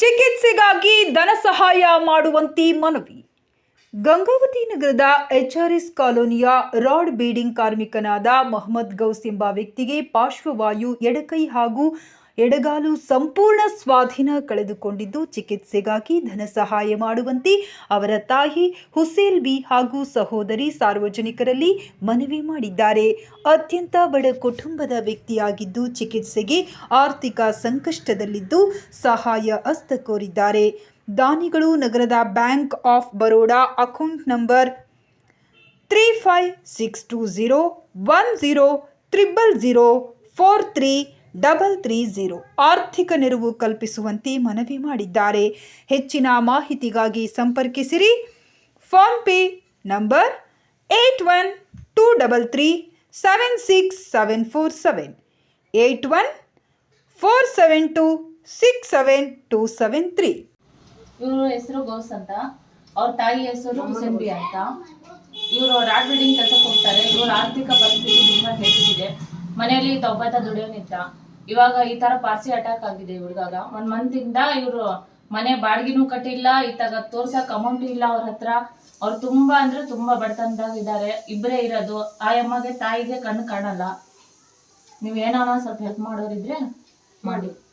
ಚಿಕಿತ್ಸೆಗಾಗಿ ಧನ ಸಹಾಯ ಮಾಡುವಂತೆ ಮನವಿ. ಗಂಗಾವತಿ ನಗರದ ಎಚ್ಆರ್ಎಸ್ ಕಾಲೋನಿಯ ರಾಡ್ ಬೀಡಿಂಗ್ ಕಾರ್ಮಿಕನಾದ ಮೊಹಮ್ಮದ್ ಗೌಸ್ ಎಂಬ ವ್ಯಕ್ತಿಗೆ ಪಾರ್ಶ್ವವಾಯು ಎಡಕೈ ಹಾಗೂ ಎಡಗಾಲು ಸಂಪೂರ್ಣ ಸ್ವಾಧೀನ ಕಳೆದುಕೊಂಡಿದ್ದು, ಚಿಕಿತ್ಸೆಗಾಗಿ ಧನ ಸಹಾಯ ಮಾಡುವಂತೆ ಅವರ ತಾಯಿ ಹುಸೇಲ್ ಬಿ ಹಾಗೂ ಸಹೋದರಿ ಸಾರ್ವಜನಿಕರಲ್ಲಿ ಮನವಿ ಮಾಡಿದ್ದಾರೆ. ಅತ್ಯಂತ ಬಡ ಕುಟುಂಬದ ವ್ಯಕ್ತಿಯಾಗಿದ್ದು, ಚಿಕಿತ್ಸೆಗೆ ಆರ್ಥಿಕ ಸಂಕಷ್ಟದಲ್ಲಿದ್ದು ಸಹಾಯ ಹಸ್ತ ಕೋರಿದ್ದಾರೆ. ದಾನಿಗಳು ನಗರದ bank of Baroda account number three five six two zero one zero triple zero four three double three zero ಆರ್ಥಿಕ ನೆರವು ಕಲ್ಪಿಸುವಂತೆ ಮನವಿ ಮಾಡಿದ್ದಾರೆ. ಹೆಚ್ಚಿನ ಮಾಹಿತಿಗಾಗಿ ಸಂಪರ್ಕಿಸಿರಿ. PhonePe number eight one two double three seven six seven four seven eight one four seven two six seven two seven three. ಇವ್ರ ಹೆಸರು goes ಅಂತ, ಅವ್ರ ತಾಯಿ ಹೆಸರು ಹುಸೇನ್ಬಿ ಅಂತ. ಇವರು ರಾಡ್ ಬಿಲ್ಡಿಂಗ್ ಕೆಲಸಕ್ಕೆ ಹೋಗ್ತಾರೆ, ಇವರು ಆರ್ಥಿಕ ಪರಿಸ್ಥಿತಿ ತುಂಬಾ ಕೆಟ್ಟಿದೆ ಮನೆಯಲ್ಲಿ ತೊಂಬತ್ತ ದುಡಿಯೋನಿದ್ದ ಇವಾಗ ಈ ತರ ಪಾರ್ಸಿ ಅಟ್ಯಾಕ್ ಆಗಿದೆ ಹುಡುಗಾಗ ಒಂದ್ ಮಂತ್ ಇಂದ ಇವ್ರು ಮನೆ ಬಾಡಿಗೆನೂ ಕಟ್ಟಿಲ್ಲ ಇತ್ತಾಗ ತೋರ್ಸಕ್ ಅಮೌಂಟ್ ಇಲ್ಲ ಅವ್ರ ಹತ್ರ. ಅವ್ರು ತುಂಬಾ ಅಂದ್ರೆ ತುಂಬಾ ಬಡತನದಾಗ ಇದ್ದಾರೆ ಇಬ್ಬರೇ ಇರೋದು. ಆ ಅಮ್ಮಗೆ ತಾಯಿಗೆ ಕಣ್ಣು ಕಾಣಲ್ಲ. ನೀವ್ ಏನಾನ ಸ್ವಲ್ಪ ಹೆಲ್ಪ್ ಮಾಡೋರಿದ್ರೆ ಮಾಡಿ.